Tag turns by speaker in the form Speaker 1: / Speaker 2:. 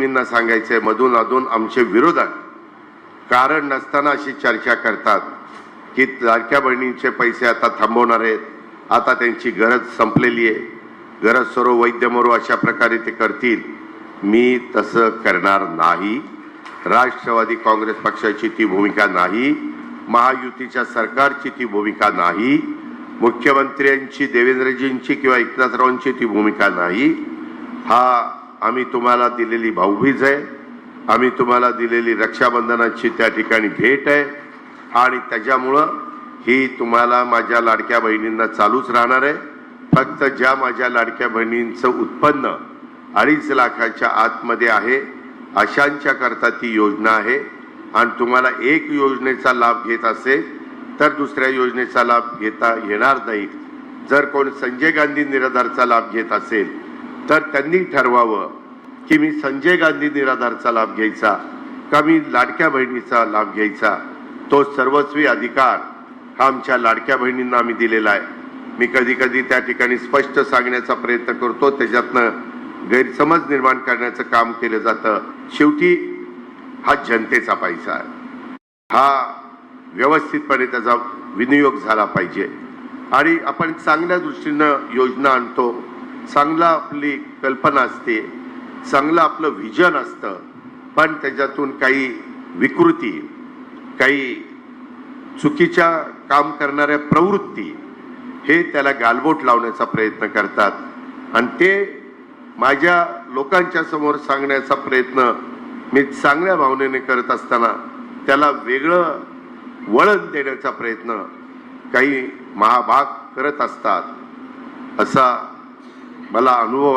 Speaker 1: मी सांगायचंय मधून अधून आमचे विरोधक कारण नसताना अशी चर्चा करतात की लाडक्या बहिणींचे पैसे आता थांबवणार आहेत आता त्यांची गरज संपलेली आहे. गरज सरो वैद्य मरो अशा प्रकारे ते करतील. मी तसं करणार नाही. राष्ट्रवादी काँग्रेस पक्षाची ती भूमिका नाही. महायुतीच्या सरकारची ती भूमिका नाही. मुख्यमंत्र्यांची देवेंद्रजींची किंवा एकनाथरावांची ती भूमिका नाही. हा आम्ही तुम्हाला दिलेली भाऊबीज आहे. आम्ही तुम्हाला दिलेली रक्षाबंधनाची त्या ठिकाणी भेट आहे. आणि त्याच्यामुळं ही तुम्हाला माझ्या लाडक्या बहिणींना चालूच राहणार आहे. फक्त ज्या माझ्या लाडक्या बहिणींचं उत्पन्न अडीच लाखाच्या आतमध्ये आहे अशांच्या करता ती योजना आहे. आणि तुम्हाला एक योजनेचा लाभ घेत असेल तर दुसऱ्या योजनेचा लाभ घेता येणार नाही जर कोण संजय गांधी निराधारचा लाभ घेत असेल तर त्यांनी ठरवावं की मी संजय गांधी निराधारचा लाभ घ्यायचा का मी लाडक्या बहिणीचा लाभ घ्यायचा? तो सर्वस्वी अधिकार हा आमच्या लाडक्या बहिणींना आम्ही दिलेला आहे. मी कधी कधी त्या ठिकाणी स्पष्ट सांगण्याचा प्रयत्न करतो. त्याच्यातनं गैरसमज निर्माण करण्याचं काम केलं जातं. शेवटी हा जनतेचा पैसा आहे. हा व्यवस्थितपणे त्याचा विनियोग झाला पाहिजे. आणि आपण चांगल्या दृष्टीनं योजना आणतो. चांगला आपली कल्पना असते चांगलं आपलं व्हिजन असतं पण त्याच्यातून काही विकृती काही चुकीच्या काम करणाऱ्या प्रवृत्ती हे त्याला गालबोट लावण्याचा प्रयत्न करतात. आणि ते माझ्या लोकांच्या समोर सांगण्याचा प्रयत्न मी चांगल्या भावनेने करत असताना त्याला वेगळं वळण देण्याचा प्रयत्न काही महाभाग करत असतात. असा మళ్ళా అనుభవ